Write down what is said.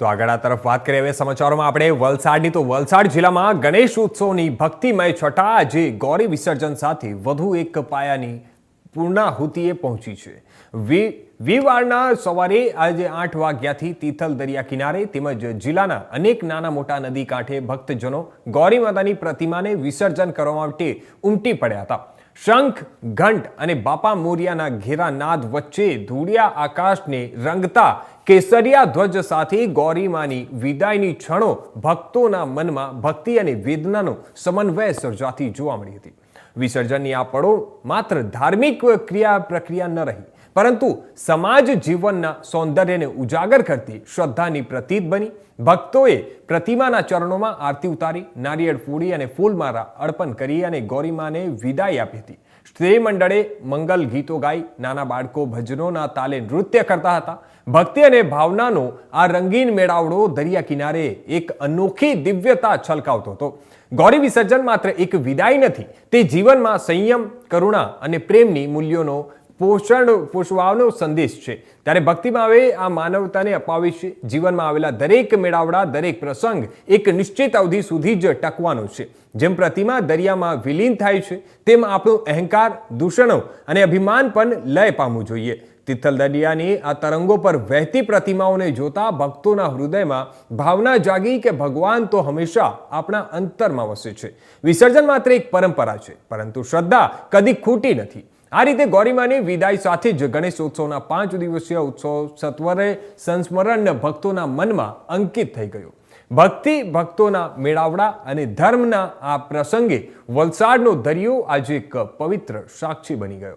તો આગળ આ તરફ વાત કરીએ હવે સમાચારોમાં આપણે વલસાડની. તો વલસાડ જિલ્લામાં ગણેશ ઉત્સવની ભક્તિમય છટા આજે ગૌરી વિસર્જન સાથે વધુ એક પાયાની પૂર્ણાહુતિએ પહોંચી છે. વિવારના સવારે આજે આઠ વાગ્યાથી તિથલ દરિયા કિનારે તેમજ જિલ્લાના અનેક નાના મોટા નદી કાંઠે ભક્તજનો ગૌરી માતાની પ્રતિમાને વિસર્જન કરવા માટે ઉમટી પડ્યા હતા. શંખ, ઘંટ અને બાપા મોરિયાના ઘેરા નાદ વચ્ચે ધૂળિયા આકાશને રંગતા કેસરિયા ધ્વજ સાથે ગૌરીમાની વિદાયની ક્ષણો ભક્તોના મનમાં ભક્તિ અને વેદનાનો સમન્વય સર્જાતી જોવા મળી હતી. વિસર્જનની આ પળો માત્ર ધાર્મિક ક્રિયા પ્રક્રિયા ન રહી પરંતુ સમાજ જીવનના સૌંદર્યને ઉજાગર કરતી શ્રદ્ધાની પ્રતીત બની. ભક્તોએ પ્રતિમાના ચરણોમાં આરતી ઉતારી, નારિયેળ ફોડી અને ફૂલમારા અર્પણ કરી અને ગૌરીમાને વિદાય આપી હતી. સ્ત્રી મંડળે મંગલ ગીતો ગાઈ, નાના બાળકો ભજનોના તાલે નૃત્ય કરતા હતા. ભક્તિ અને ભાવનાનો આ રંગીન મેળાવડો દરિયા કિનારે એક અનોખી દિવ્યતા છલકાવતો હતો. ગૌરી વિસર્જન માત્ર એક વિદાય નથી, તે જીવનમાં સંયમ, કરુણા અને પ્રેમની મૂલ્યોનો પોષણ પોષવાનો સંદેશ છે. ત્યારે ભક્તિભાવે આ માનવતાને અપાવી છે. જીવનમાં આવેલા દરેક મેળાવડા, દરેક પ્રસંગ એક નિશ્ચિત અવધિ સુધી જ ટકવાનો છે. જેમ પ્રતિમા દરિયામાં વિલીન થાય છે, તેમ આપણું અહંકાર, દૂષણો અને અભિમાન પણ લય પામવું જોઈએ. તિથલ દરિયાની આ તરંગો પર વહેતી પ્રતિમાઓને જોતા ભક્તોના હૃદયમાં ભાવના જાગી કે ભગવાન તો હંમેશા આપણા અંતરમાં વસે છે. વિસર્જન માત્ર એક પરંપરા છે, પરંતુ શ્રદ્ધા કદી ખૂટી નથી. આ રીતે ગૌરીમાની વિદાય સાથે જ ગણેશોત્સવના પાંચ દિવસીય ઉત્સવ સત્વરે સંસ્મરણ ભક્તોના મનમાં અંકિત થઈ ગયો. ભક્તિ, ભક્તોના મેળાવડા અને ધર્મના આ પ્રસંગે વલસાડનો દરિયો આજે એક પવિત્ર સાક્ષી બની ગયો.